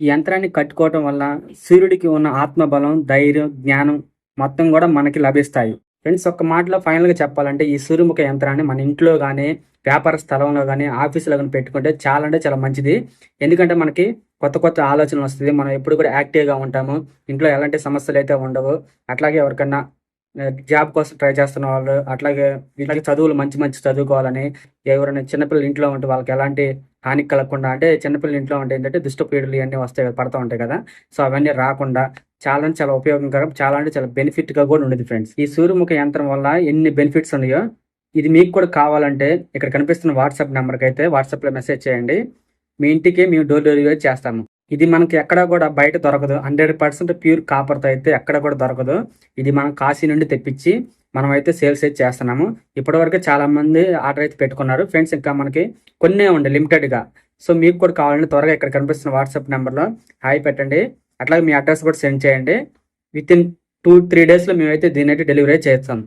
ఈ యంత్రాన్ని కట్టుకోవటం వల్ల సూర్యుడికి ఉన్న ఆత్మబలం ధైర్యం జ్ఞానం మొత్తం కూడా మనకి లభిస్తాయి. ఫ్రెండ్స్ ఒక్క మాటలో ఫైనల్గా చెప్పాలంటే ఈ సూర్యముఖ యంత్రాన్ని మన ఇంట్లో కానీ వ్యాపార స్థలంలో కానీ ఆఫీసులో కానీ పెట్టుకుంటే చాలా అంటే చాలా మంచిది. ఎందుకంటే మనకి కొత్త కొత్త ఆలోచనలు వస్తుంది. మనం ఎప్పుడు కూడా యాక్టివ్గా ఉంటాము. ఇంట్లో ఎలాంటి సమస్యలు అయితే ఉండవు. అట్లాగే ఎవరికన్నా జాబ్ కోసం ట్రై చేస్తున్న వాళ్ళు అట్లాగే ఇట్లాగే చదువులు మంచి మంచి చదువుకోవాలని ఎవరైనా చిన్నపిల్లలు ఇంట్లో ఉంటే వాళ్ళకి ఎలాంటి హాని కలగకుండా అంటే చిన్నపిల్లలు ఇంట్లో ఉంటే ఏంటంటే దుష్టపీడలు ఇవన్నీ వస్తాయి పడతా ఉంటాయి కదా. సో అవన్నీ రాకుండా చాలా అంటే చాలా ఉపయోగకరం చాలా అంటే చాలా బెనిఫిట్గా కూడా ఉండేది ఫ్రెండ్స్ ఈ సూర్యముఖ యంత్రం వల్ల ఎన్ని బెనిఫిట్స్ ఉన్నాయో ఇది మీకు కూడా కావాలంటే ఇక్కడ కనిపిస్తున్న వాట్సాప్ నెంబర్కి అయితే వాట్సాప్లో మెసేజ్ చేయండి. మీ ఇంటికి మేము డోర్ డెలివరీ చేస్తాము. ఇది మనకి ఎక్కడ కూడా బయట దొరకదు. హండ్రెడ్ పర్సెంట్ ప్యూర్ కాపర్తో అయితే ఎక్కడ కూడా దొరకదు. ఇది మనం కాశీ నుండి తెప్పించి మనం అయితే సేల్స్ అయితే చేస్తున్నాము. ఇప్పటివరకు చాలా మంది ఆర్డర్ అయితే పెట్టుకున్నారు. ఫ్రెండ్స్ ఇంకా మనకి కొన్నే ఉండే లిమిటెడ్గా సో మీకు కూడా కావాలంటే త్వరగా ఇక్కడ కనిపిస్తున్న వాట్సాప్ నెంబర్లో హాయ్ పెట్టండి. అట్లాగే మీ అడ్రస్ కూడా సెండ్ చేయండి. విత్ ఇన్ టూ త్రీ డేస్లో మేమైతే దీని అయితే డెలివరీ చేస్తాం.